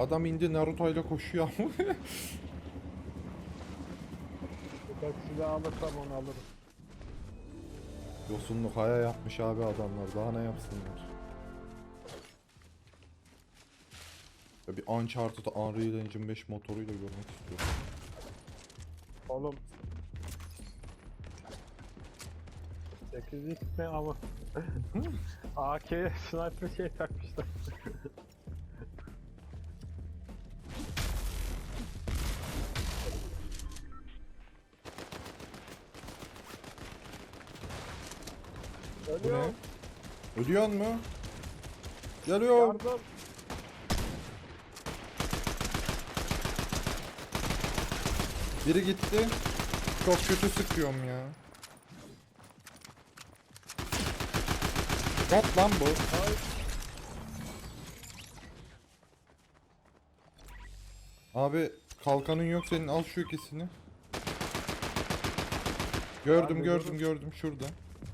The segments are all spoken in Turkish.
Adam indi Naruto ile koşuyor ama. Ben silah alırsam onu alırım. Yosunluk haya yapmış abi adamlar. Daha ne yapsınlar? Ya bir Uncharted Unreal Engine 5 motoruyla görmek istiyorum. Oğlum. 8x ne ama. AK sniper şey takmışlar. Bu ne? Ölüyor mu? Geliyorum. Yardım. Biri gitti. Çok kötü sıkıyorum ya. Bot lan bu. Abi kalkanın yok senin al şu ikisini. Gördüm Abi, gördüm gördüm şurada.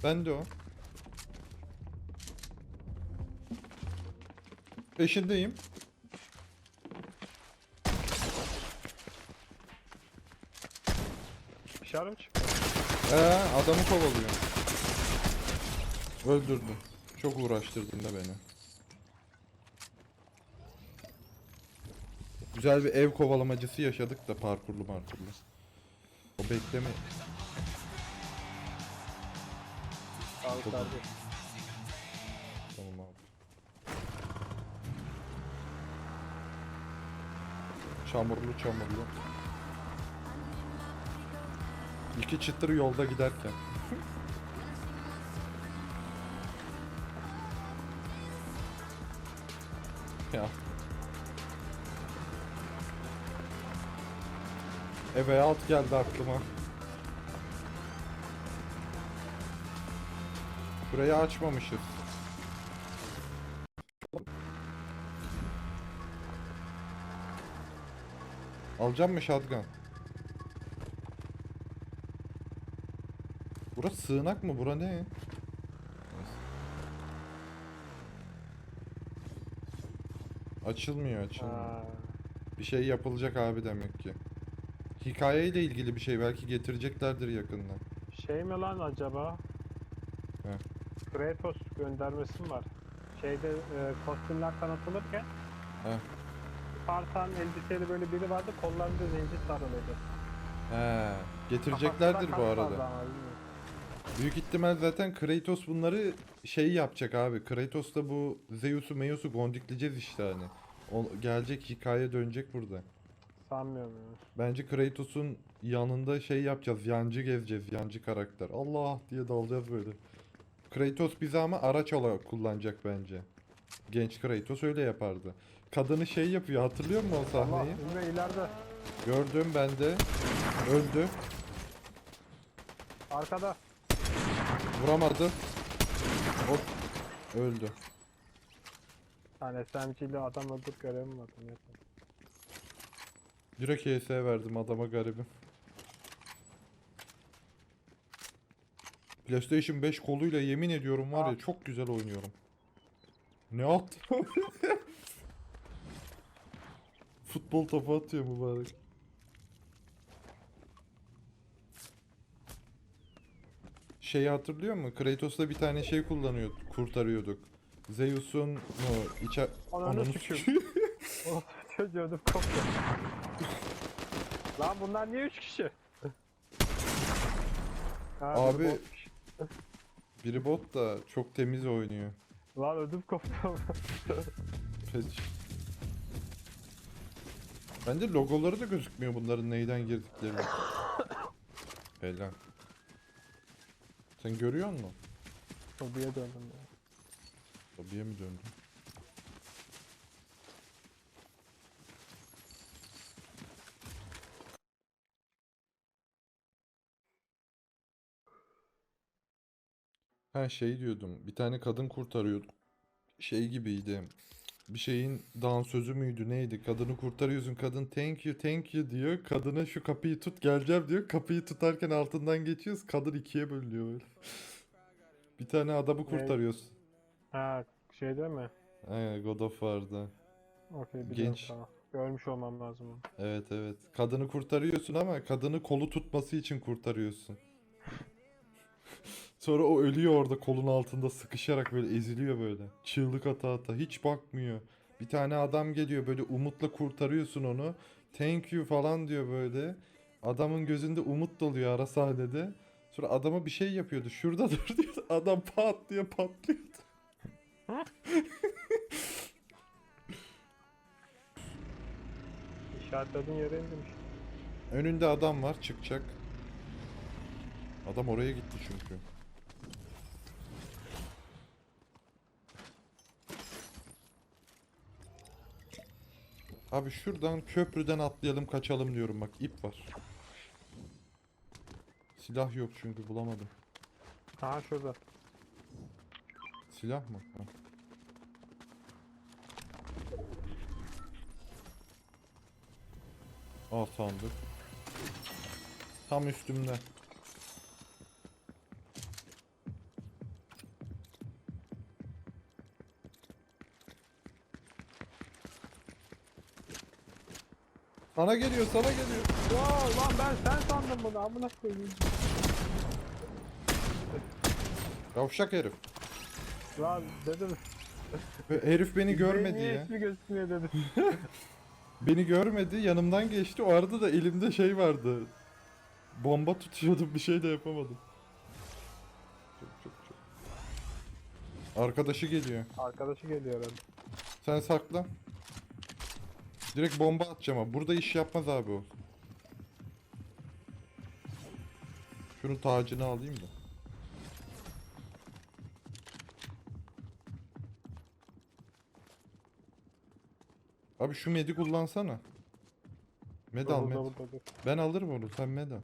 Ben de o. Peşindeyim. Dışarı mı çıktı? Ee, adamı kovalıyor. Öldürdüm. Çok uğraştırdın da beni. Güzel bir ev kovalamacısı yaşadık da parkurlu parkurlu. O bekleme. Abi Çok-. Çamurlu çamurlu. İki çıtır yolda giderken. ya. Eve alt geldi aklıma. Burayı açmamışız. Alacağım mı shotgun? Burası sığınak mı? Bura ne? Açılmıyor açılmıyor. Ha, Bir şey yapılacak abi demek ki. Hikayeyle ilgili bir şey belki getireceklerdir yakında. şey mi lan acaba? He. Kratos göndermesi mi var? Şeyde e, kostümler tanıtılırken He. Spartan elbiseli böyle biri vardı kollarında zincir sarılıydı. He, getireceklerdir bu arada. bilmiyorum. Büyük ihtimal zaten Kratos bunları şey yapacak abi. Kratos da bu Zeus'u Meus'u gondikleyeceğiz işte hani. O, gelecek hikaye dönecek burada. Sanmıyorum ya. Bence Kratos'un yanında şey yapacağız. Yancı gezeceğiz. Yancı karakter. Allah diye dalacağız böyle. Kratos bizi ama araç olarak kullanacak bence. Genç Kratos öyle yapardı. Kadını şey yapıyor. Hatırlıyor musun o Allah sahneyi? Emre ileride. Gördüm ben de. Öldü. Arkada. Vuramadı. Hop. Öldü. Yani SMG'li adam öldür görevim var. Direkt HS verdim adama garibim. PlayStation 5 koluyla yemin ediyorum var ya çok güzel oynuyorum. Ne attım? Futbol topu atıyor mübarek. Şeyi hatırlıyor musun? Kratos'ta bir tane şey kullanıyorduk, kurtarıyorduk. Zeus'un mu içe... Ananı sikeyim. Oh, çocuğum koptu. Lan bunlar niye 3 kişi? Ha, biri Abi- botmuş. Biri bot da çok temiz oynuyor. Lan ödüm koptu. Peki. Bence logoları da gözükmüyor bunların neyden girdikleri. Helal. Sen görüyor musun? Hobiye döndüm ya. Lobiye mi döndün? Ha şey diyordum. Bir tane kadın kurtarıyorduk. Şey gibiydi. Bir şeyin dansözü müydü neydi? Kadını kurtarıyorsun. Kadın thank you thank you diyor. Kadına şu kapıyı tut geleceğim diyor. Kapıyı tutarken altından geçiyoruz. Kadın ikiye bölünüyor böyle. Bir tane adamı kurtarıyorsun. Ha şey değil mi? Aynen God of War'da. Okey Genç. tamam. Görmüş olmam lazım. Evet evet. Kadını kurtarıyorsun ama kadını kolu tutması için kurtarıyorsun. Sonra o ölüyor orada kolun altında sıkışarak böyle eziliyor böyle. Çığlık ata ata hiç bakmıyor. Bir tane adam geliyor böyle umutla kurtarıyorsun onu. Thank you falan diyor böyle. Adamın gözünde umut doluyor ara sahnede. Sonra adama bir şey yapıyordu. Şurada dur diyor. Adam pat diye patlıyordu. İşaretlediğin yere indim işte. Önünde adam var çıkacak. Adam oraya gitti çünkü. Abi şuradan köprüden atlayalım kaçalım diyorum bak ip var. Silah yok çünkü bulamadım. Aha şurada. Silah mı? Ha. Al sandık. Tam üstümde. Sana geliyor, sana geliyor. Wow lan ben sen sandım bunu amına koyayım. Yavşak herif. Lan dedim. Herif beni görmedi niye ya. ismi gözükmüyor dedim. Beni görmedi, yanımdan geçti. O arada da elimde şey vardı. Bomba tutuyordum, bir şey de yapamadım. Çok çok çok. Arkadaşı geliyor. Arkadaşı geliyor herhalde. Sen sakla. Direkt bomba atacağım ama burada iş yapmaz abi o. Şunun tacını alayım da. Abi şu medi kullansana. Med al med. Ben alırım onu sen med al.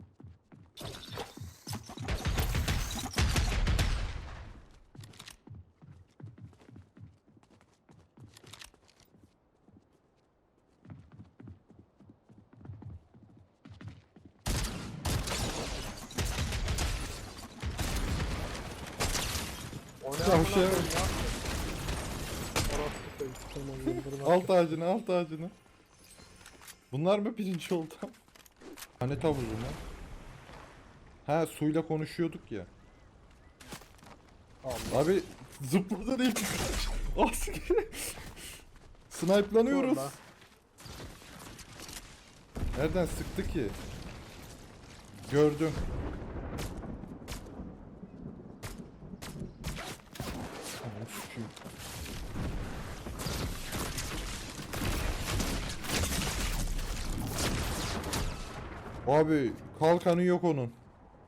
O ne Ya amına şey- koyayım ya? Orospu çocuğu, seni yıldırma. Al tacını al tacını. Bunlar mı pirinç oldu? Hani tavuğu lan? Ha suyla konuşuyorduk ya. Allah. Abi zıpladan ilk askeri. Snipe'lanıyoruz. Nereden sıktı ki? Gördüm. Aman sikeyim. Abi kalkanı yok onun.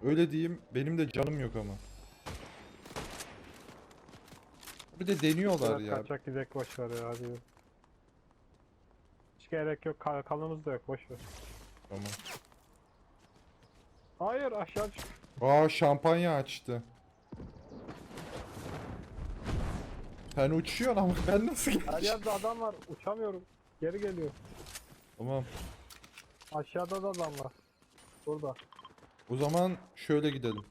Öyle diyeyim benim de canım yok ama. Bir de deniyorlar ya. Kaçak gidek boş ver ya hadi. Hiç gerek yok kal kalımız da yok boş ver. Tamam. Hayır aşağı çık. Aa şampanya açtı. Sen uçuyorsun ama ben nasıl Her geleceğim? yerde adam var uçamıyorum. Geri geliyor. Tamam. Aşağıda da adam var. Burada. O zaman şöyle gidelim.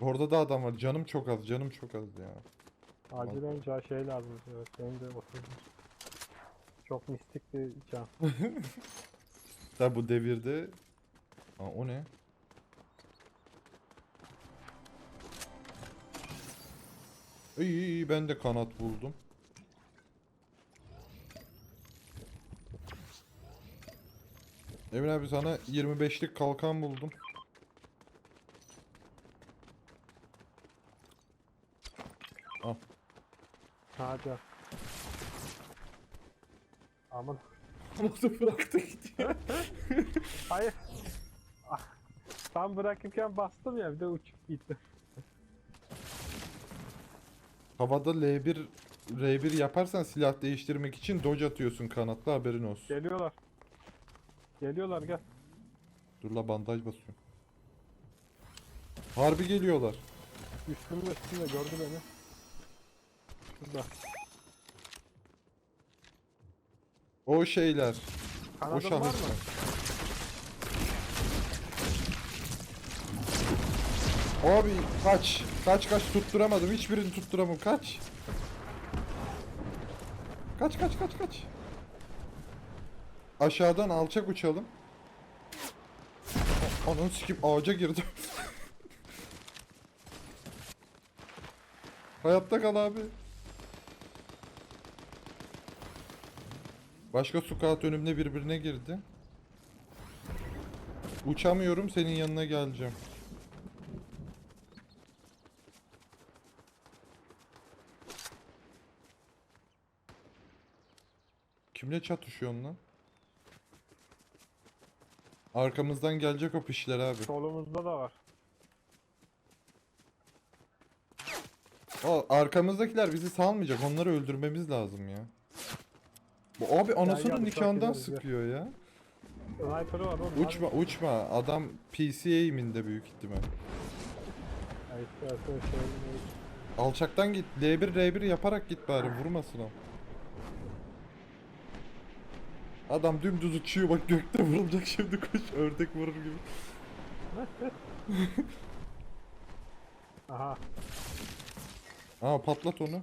Orada da adam var. Canım çok az. Canım çok az ya. Acil önce şey lazım. Evet, benim de oturdum. Çok mistik bir can. Tabi bu devirde... Aa, o ne? İyi iyi ben de kanat buldum. Emin abi sana 25'lik kalkan buldum. Al. Hadi. Aman. Ama da bıraktı gidiyor. Hayır. Ah, Tam bırakırken bastım ya bir de uçup gitti. Havada L1 R1 yaparsan silah değiştirmek için dodge atıyorsun kanatlı haberin olsun. Geliyorlar. Geliyorlar gel. Dur la bandaj basıyorum. Harbi geliyorlar. Üstümde üstümde gördü beni. Şurada. O şeyler. O Kanadın mı? şahıslar. Abi kaç. Kaç kaç tutturamadım. Hiçbirini tutturamadım. Kaç. Kaç kaç kaç kaç. Aşağıdan alçak uçalım. Ananı sikim ağaca girdim. Hayatta kal abi. Başka squat önümde birbirine girdi. Uçamıyorum senin yanına geleceğim. Kimle çatışıyorsun lan? Arkamızdan gelecek o pişler abi. Solumuzda da var. O arkamızdakiler bizi salmayacak. Onları öldürmemiz lazım ya. Bu abi anasının gel, nikahından ya. sıkıyor ya. Sniper'ı var oğlum. Uçma uçma. Adam PC aim'inde büyük ihtimal. Şey? Alçaktan git. L1 R1 yaparak git bari. Vurmasın o. Adam dümdüz uçuyor bak gökte vurulacak şimdi kuş ördek vurur gibi. Aha. Aa patlat onu.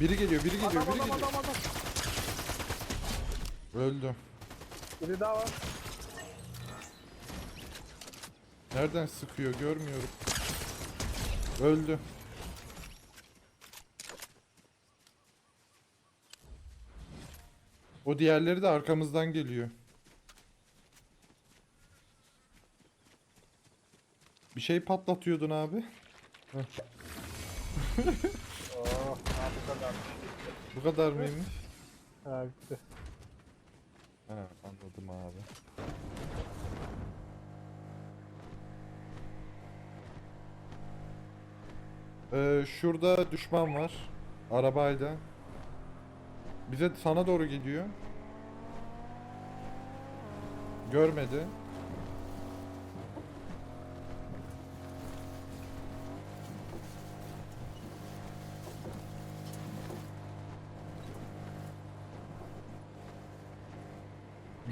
Biri geliyor, biri geliyor, Adam biri adam geliyor. adam adam. Öldü. Biri daha var. Nereden sıkıyor görmüyorum. Öldü. O diğerleri de arkamızdan geliyor. Bir şey patlatıyordun abi. Oh, ha, bu kadar. Bu kadar mıymış? Ha bitti. Ha, anladım abi. Ee, şurada düşman var. Arabayla. Bize sana doğru geliyor. Görmedi.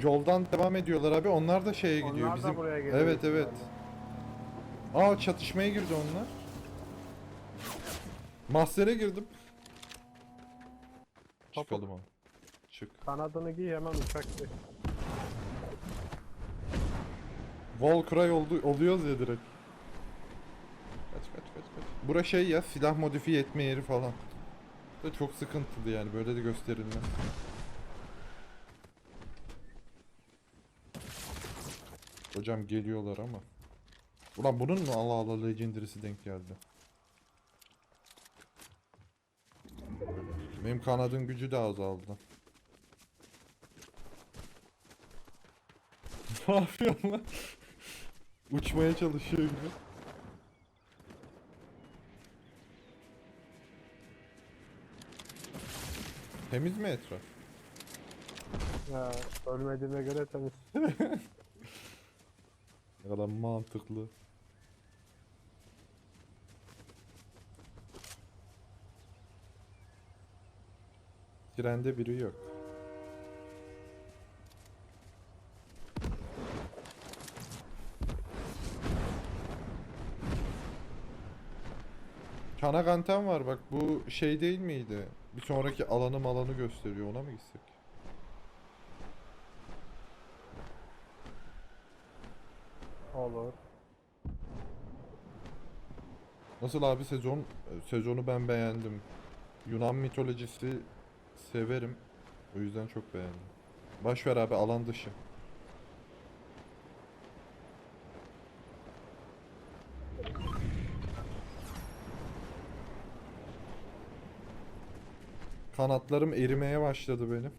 Yoldan devam ediyorlar abi. Onlar da şeye gidiyor. Onlar Bizim da buraya geliyor. Evet evet. Aa çatışmaya girdi onlar. Mahzene girdim. Topuk. Çıkalım abi. Çık. Kanadını giy hemen uçak giy. Wall cry oldu, oluyoruz ya direkt. Kaç kaç kaç kaç. Bura şey ya silah modifiye etme yeri falan. Da çok sıkıntılı yani böyle de gösterilmez. Hocam geliyorlar ama. Ulan bunun mu Allah Allah legendary'si denk geldi. Benim kanadın gücü de azaldı. ne yapıyorsun lan? Uçmaya çalışıyor gibi. Temiz mi etraf? Ya, ölmediğime göre temiz. Ne kadar mantıklı. Trende biri yok. Kanaganten var bak bu şey değil miydi? Bir sonraki alanı alanı gösteriyor ona mı gitsek? Olur. Nasıl abi sezon sezonu ben beğendim. Yunan mitolojisi severim. O yüzden çok beğendim. Baş ver abi alan dışı. Kanatlarım erimeye başladı benim.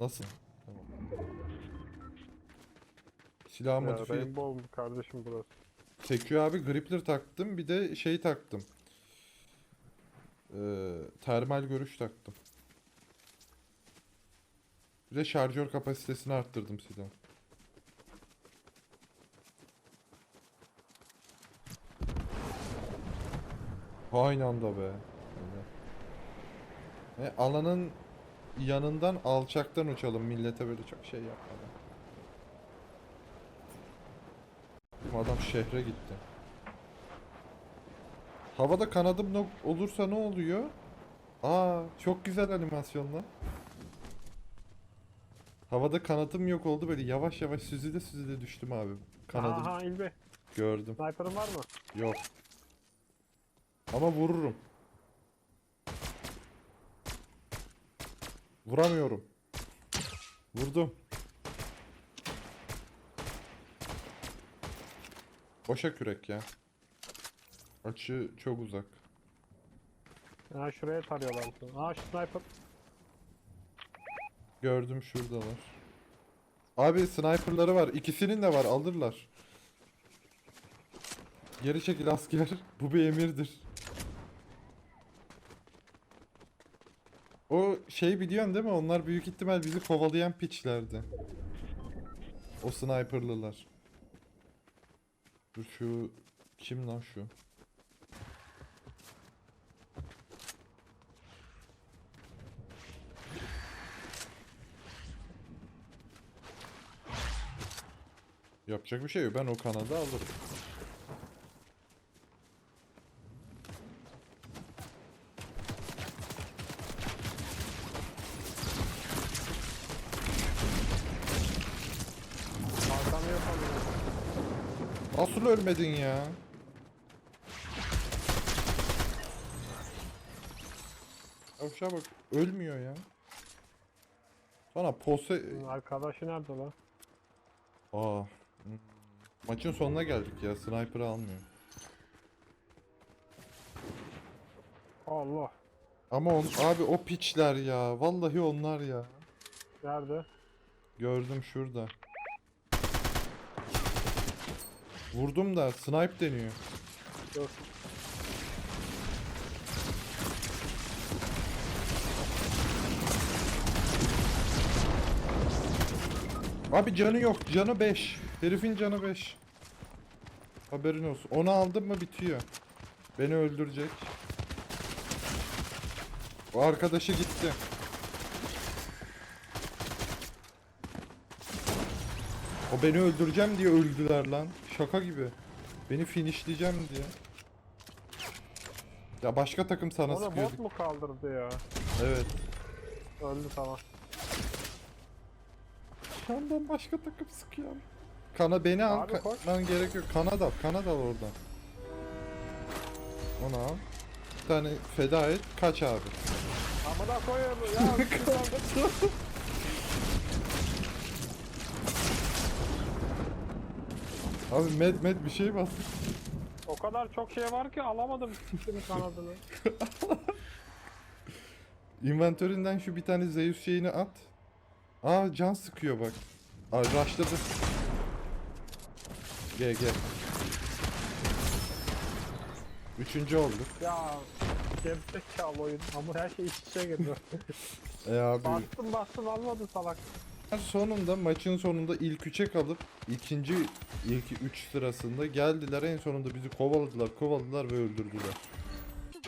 Nasıl? Tamam. Silah Ya, modifiye Rainbow kardeşim burası. Sekiyor abi grappler taktım bir de şey taktım. Ee, termal görüş taktım. Bir de şarjör kapasitesini arttırdım silahın. Aynı anda be. E, alanın yanından alçaktan uçalım millete böyle çok şey yapmadan. Adam şehre gitti. Havada kanadım no- olursa ne oluyor? Aa çok güzel animasyon lan. Havada kanadım yok oldu böyle yavaş yavaş süzüle süzüle düştüm abi. Kanadım Aha İlbi. gördüm. Sniper'ın var mı? Yok. Ama vururum. Vuramıyorum. Vurdum. Boşa kürek ya. Açı çok uzak. Ha şuraya tarıyorlar. Aa şu sniper. Gördüm şuradalar. Abi sniperları var. İkisinin de var. Alırlar. Geri çekil asker. Bu bir emirdir. O şey biliyorsun değil mi? Onlar büyük ihtimal bizi kovalayan piçlerdi. O sniperlılar. Dur şu kim lan şu? Yapacak bir şey yok. Ben o kanadı alırım. Arkamı yapamıyorum. Nasıl ölmedin ya? Yavşa bak ölmüyor ya. Sonra pose... Arkadaşı nerede lan? Aa. Hmm. Maçın sonuna geldik ya. Sniper almıyor. Allah. Ama on, abi o piçler ya. Vallahi onlar ya. Nerede? Gördüm şurada. Vurdum da snipe deniyor. Dur. Abi canı yok. Canı 5. Herifin canı 5. Haberin olsun. Onu aldım mı bitiyor. Beni öldürecek. O arkadaşı gitti. O beni öldüreceğim diye öldüler lan. Şaka gibi. Beni finishleyeceğim diye. Ya başka takım sana Onu sıkıyor. bot mu kaldırdı ya? Evet. Öldü tamam. Yandan başka takım sıkıyor. Kana beni al. Abi koş. lan gerek yok. Kanada al. Kanada al oradan. Onu al. Bir tane feda et. Kaç abi. Amına koyayım ya. Abi med med bir şey bas. o kadar çok şey var ki alamadım siktimin kanadını. Inventöründen şu bir tane Zeus şeyini at. Aa can sıkıyor bak. Aa rushladı. Gel gel. Üçüncü olduk. Ya gerizekalı oyun ama her şey iç içe girdi. E abi. bastım bastım almadı salak. Sonunda maçın sonunda ilk üçe kalıp ikinci ilk üç sırasında geldiler en sonunda bizi kovaladılar kovaladılar ve öldürdüler.